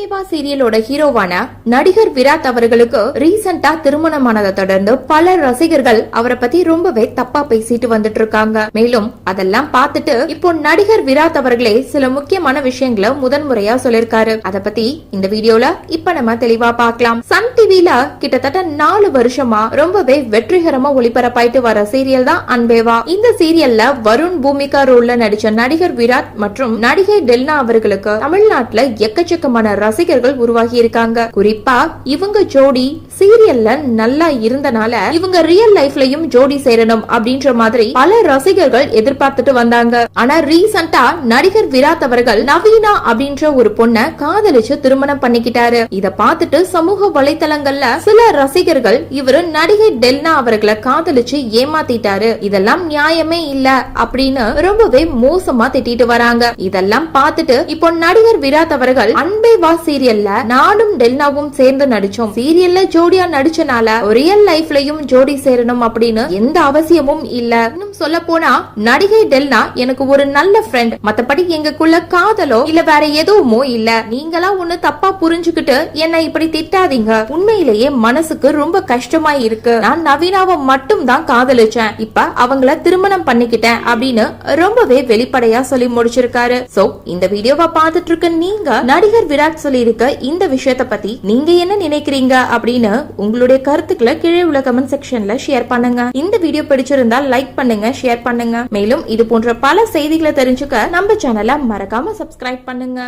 அன்பேவா சீரியலோட ஹீரோவான நடிகர் விராட் அவர்களுக்கு ரீசெண்டா திருமணமானதை தொடர்ந்து பல ரசிகர்கள் அவரை பத்தி ரொம்பவே தப்பா பேசிட்டு வந்துட்டு இருக்காங்க. மேலும் அதெல்லாம் பார்த்துட்டு இப்போ நடிகர் விராட் அவர்களே சில முக்கியமான விஷயங்களை முதன்முறையா சொல்லிருக்காரு அத பத்தி இந்த வீடியோல இப்ப நம்ம தெளிவா பார்க்கலாம். சன் டிவில கிட்டத்தட்ட நாலு வருஷமா ரொம்பவே வெற்றிகரமா ஒளிபரப்பாயிட்டு வர சீரியல் தான் அன்பேவா. இந்த சீரியல்ல வருண் பூமிகா ரோல்ல நடிச்ச நடிகர் விராட் மற்றும் நடிகை டெல்னா அவர்களுக்கு தமிழ்நாட்டுல எக்கச்சக்கமான ரசிகர்கள் உருவாகி இருக்காங்க குறிப்பா இவங்க ஜோடி சீரியல்ல நல்லா இருந்தனால இவங்க ரியல் லைஃப்லயும் ஜோடி சேரணும் அப்படின்ற மாதிரி பல ரசிகர்கள் எதிர்பார்த்துட்டு வந்தாங்க. ஆனா ரீசெண்டா நடிகர் விராத் அவர்கள் நவீனா அப்படின்ற ஒரு பொண்ண காதலிச்சு திருமணம் பண்ணிக்கிட்டாரு. இத பார்த்துட்டு சமூக வலைதளங்கள்ல சில ரசிகர்கள் இவரு நடிகை டெல்னா அவர்களை காதலிச்சு ஏமாத்திட்டாரு. இதெல்லாம் நியாயமே இல்ல அப்படின்னு ரொம்பவே மோசமா திட்டிட்டு வராங்க. இதெல்லாம் பார்த்துட்டு இப்போ நடிகர் விராத் அவர்கள் அன்பே வா சீரியல்ல நானும் டெல்னாவும் சேர்ந்து நடிச்சோம். சீரியல்ல ஜோடி ஜோடியா நடிச்சனால ரியல் லைஃப்லயும் ஜோடி சேரணும் அப்படின்னு எந்த அவசியமும் இல்ல. இன்னும் சொல்ல போனா நடிகை டெல்னா எனக்கு ஒரு நல்ல ஃப்ரெண்ட் மத்தபடி எங்களுக்குள்ள காதலோ இல்ல வேற எதுவுமோ இல்ல. நீங்களா ஒண்ணு தப்பா புரிஞ்சுக்கிட்டு என்ன இப்படி திட்டாதீங்க. உண்மையிலேயே மனசுக்கு ரொம்ப கஷ்டமா இருக்கு. நான் நவீனாவை மட்டும் தான் காதலிச்சேன். இப்ப அவங்கள திருமணம் பண்ணிக்கிட்டேன் அப்படின்னு ரொம்பவே வெளிப்படையா சொல்லி முடிச்சிருக்காரு. சோ இந்த வீடியோவை பார்த்துட்டு இருக்க நீங்க நடிகர் விராட் சொல்லி இருக்க இந்த விஷயத்த பத்தி நீங்க என்ன நினைக்கிறீங்க அப்படின்னு உங்களுடைய கருத்துக்களை கீழே உள்ள கமெண்ட் செக்ஷன்ல ஷேர் பண்ணுங்க. இந்த வீடியோ பிடிச்சிருந்தா லைக் பண்ணுங்க ஷேர் பண்ணுங்க. மேலும் இது போன்ற பல செய்திகளை தெரிஞ்சுக்க நம்ம சேனலை மறக்காம சப்ஸ்கிரைப் பண்ணுங்க.